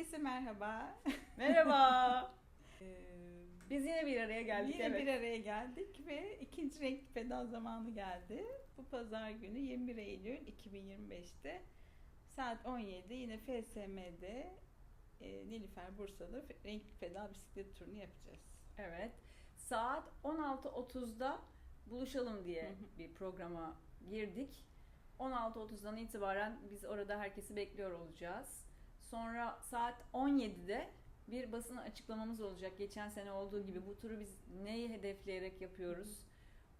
Herkese merhaba. Merhaba. Ee, Biz yine bir araya geldik. Yine evet. bir araya geldik ve ikinci renkli pedal zamanı geldi. Bu pazar günü 21 Eylül 2025'te saat 17 yine FSM'de e, Nilüfer Bursa'da renkli pedal bisiklet turunu yapacağız. Evet. Saat 16.30'da buluşalım diye Hı hı. bir programa girdik. 16.30'dan itibaren biz orada herkesi bekliyor olacağız. Sonra saat 17'de bir basın açıklamamız olacak. Geçen sene olduğu gibi bu turu biz neyi hedefleyerek yapıyoruz?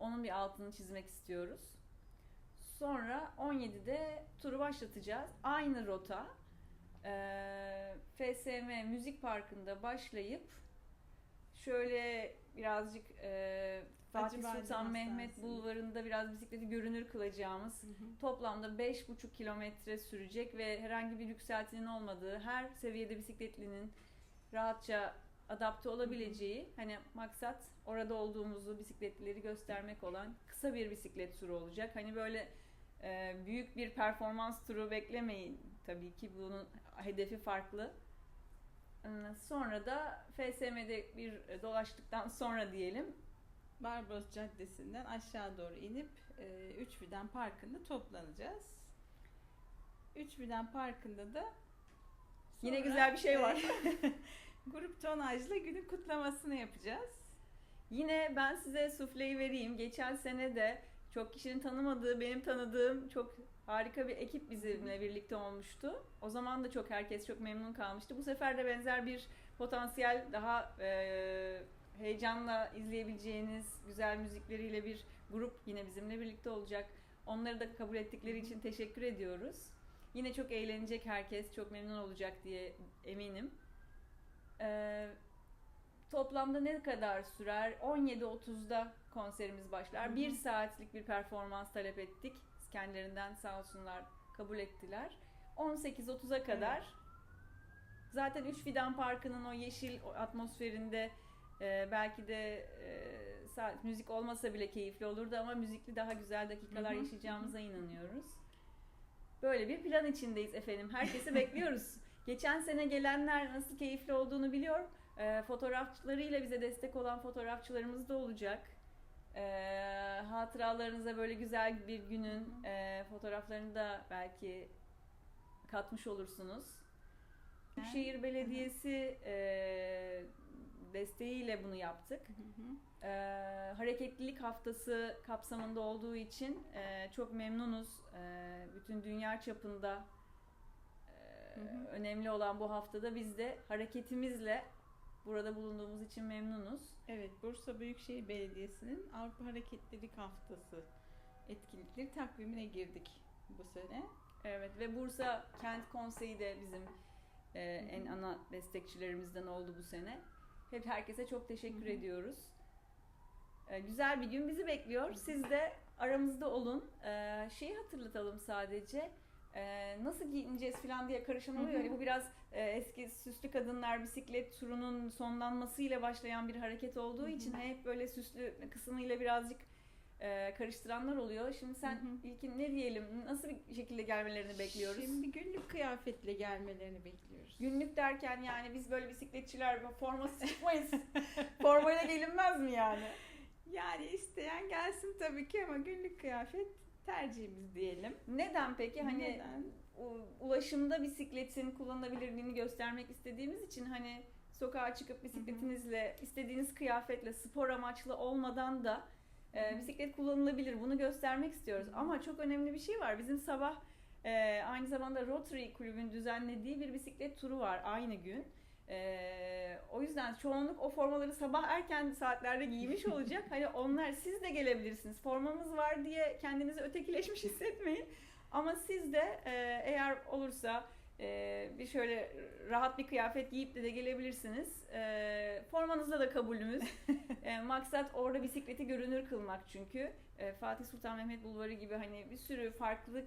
Onun bir altını çizmek istiyoruz. Sonra 17'de turu başlatacağız. Aynı rota FSM Müzik Parkı'nda başlayıp şöyle birazcık Fatih Acıbadem Sultan Mehmet. Bulvarı'nda biraz bisikleti görünür kılacağımız toplamda 5,5 kilometre sürecek ve herhangi bir yükseltinin olmadığı, her seviyede bisikletlinin rahatça adapte olabileceği, hani maksat orada olduğumuzu bisikletlileri göstermek olan kısa bir bisiklet turu olacak. Hani böyle e, büyük bir performans turu beklemeyin tabii ki bunun hedefi farklı. Ee, Sonra da FSM'de bir dolaştıktan sonra diyelim Barbaros Caddesi'nden aşağı doğru inip e, Üçbiden Parkı'nda toplanacağız. Üçbiden Parkı'nda da Yine sonra, güzel bir şey var. grup tonajla günün kutlamasını yapacağız. Yine ben size sufleyi vereyim. Geçen sene de çok kişinin tanımadığı, benim tanıdığım çok harika bir ekip bizimle birlikte olmuştu. O zaman da çok herkes çok memnun kalmıştı. Bu sefer de benzer bir potansiyel daha e, heyecanla izleyebileceğiniz güzel müzikleriyle bir grup yine bizimle birlikte olacak. Onları da kabul ettikleri için teşekkür ediyoruz. Yine çok eğlenecek herkes, çok memnun olacak diye eminim. Ee, toplamda ne kadar sürer? 17.30'da konserimiz başlar. Bir saatlik bir performans talep ettik. Kendilerinden sağ olsunlar kabul ettiler. 18.30'a kadar zaten Üç Fidan Parkı'nın o yeşil atmosferinde e, belki de e, saat müzik olmasa bile keyifli olurdu ama müzikli daha güzel dakikalar yaşayacağımıza inanıyoruz. Böyle bir plan içindeyiz efendim. Herkesi bekliyoruz. Geçen sene gelenler nasıl keyifli olduğunu biliyor. E, fotoğrafçılarıyla bize destek olan fotoğrafçılarımız da olacak. E, hatıralarınıza böyle güzel bir günün e, fotoğraflarını da belki katmış olursunuz. Büyükşehir Belediyesi e, desteğiyle bunu yaptık. Hı hı. Ee, hareketlilik haftası kapsamında olduğu için e, çok memnunuz. E, bütün dünya çapında e, Hı hı. önemli olan bu haftada biz de hareketimizle burada bulunduğumuz için memnunuz. Evet, Bursa Büyükşehir Belediyesi'nin Avrupa Hareketlilik Haftası etkinlikleri takvimine girdik bu sene. Evet ve Bursa Kent Konseyi de bizim e, en ana destekçilerimizden oldu bu sene. Hep herkese çok teşekkür Hı hı. ediyoruz. E, güzel bir gün bizi bekliyor. Siz de aramızda olun. E, şeyi hatırlatalım sadece. E, nasıl giyineceğiz falan diye karışan oluyor. Hani bu biraz e, eski süslü kadınlar bisiklet turunun sonlanmasıyla başlayan bir hareket olduğu için hep böyle süslü kısmıyla birazcık e, karıştıranlar oluyor. Şimdi sen Hı hı. ilkin ne diyelim? Nasıl bir şekilde gelmelerini bekliyoruz? Şimdi günlük kıyafetle gelmelerini bekliyoruz. Günlük derken yani biz böyle bisikletçiler forması çıkmayız. Formayla gelinmez mi yani? Yani isteyen gelsin tabii ki ama günlük kıyafet tercihimiz diyelim. Neden peki? Hani Neden? ulaşımda bisikletin kullanılabilirliğini göstermek istediğimiz için hani sokağa çıkıp bisikletinizle istediğiniz kıyafetle spor amaçlı olmadan da e, bisiklet kullanılabilir. Bunu göstermek istiyoruz. Ama çok önemli bir şey var. Bizim sabah e, aynı zamanda Rotary kulübün düzenlediği bir bisiklet turu var aynı gün. E, o yüzden çoğunluk o formaları sabah erken saatlerde giymiş olacak. Hani onlar siz de gelebilirsiniz. Formamız var diye kendinizi ötekileşmiş hissetmeyin. Ama siz de e, eğer olursa e, bir şöyle rahat bir kıyafet giyip de, de gelebilirsiniz. E, formanızla da kabulümüz. E, maksat orada bisikleti görünür kılmak çünkü. E, Fatih Sultan Mehmet Bulvarı gibi hani bir sürü farklı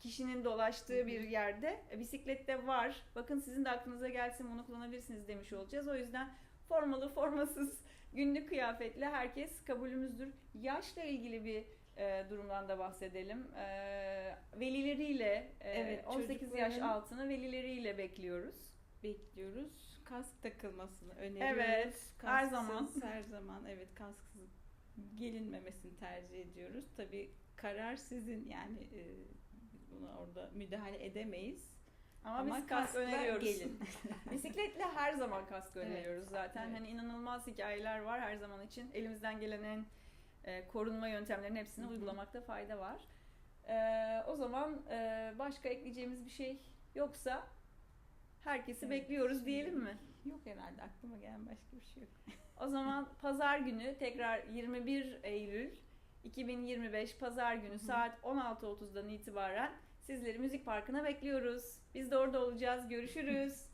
kişinin dolaştığı bir yerde e, bisiklet de var. Bakın sizin de aklınıza gelsin bunu kullanabilirsiniz demiş olacağız. O yüzden formalı formasız günlük kıyafetle herkes kabulümüzdür. Yaşla ilgili bir e, durumdan da bahsedelim. E, velileriyle, e, Evet, 18 yaş çocukların- altını velileriyle bekliyoruz. Bekliyoruz. Kask takılmasını öneriyoruz. Evet, her Kasksız zaman. Her zaman evet kasksız gelinmemesini tercih ediyoruz. Tabii karar sizin yani e, buna orada müdahale edemeyiz. Ama, biz kask öneriyoruz. gelin. Bisikletle her zaman kask Evet, öneriyoruz zaten. evet. Hani inanılmaz hikayeler var her zaman için. Elimizden gelen en e, korunma yöntemlerinin hepsini Hı hı. uygulamakta fayda var. E, o zaman e, başka ekleyeceğimiz bir şey yoksa herkesi Evet, bekliyoruz diyelim mi? Yok herhalde aklıma gelen başka bir şey yok. O zaman pazar günü tekrar 21 Eylül 2025 pazar günü hı. saat 16.30'dan itibaren sizleri Müzik Parkı'na bekliyoruz. Biz de orada olacağız. Görüşürüz.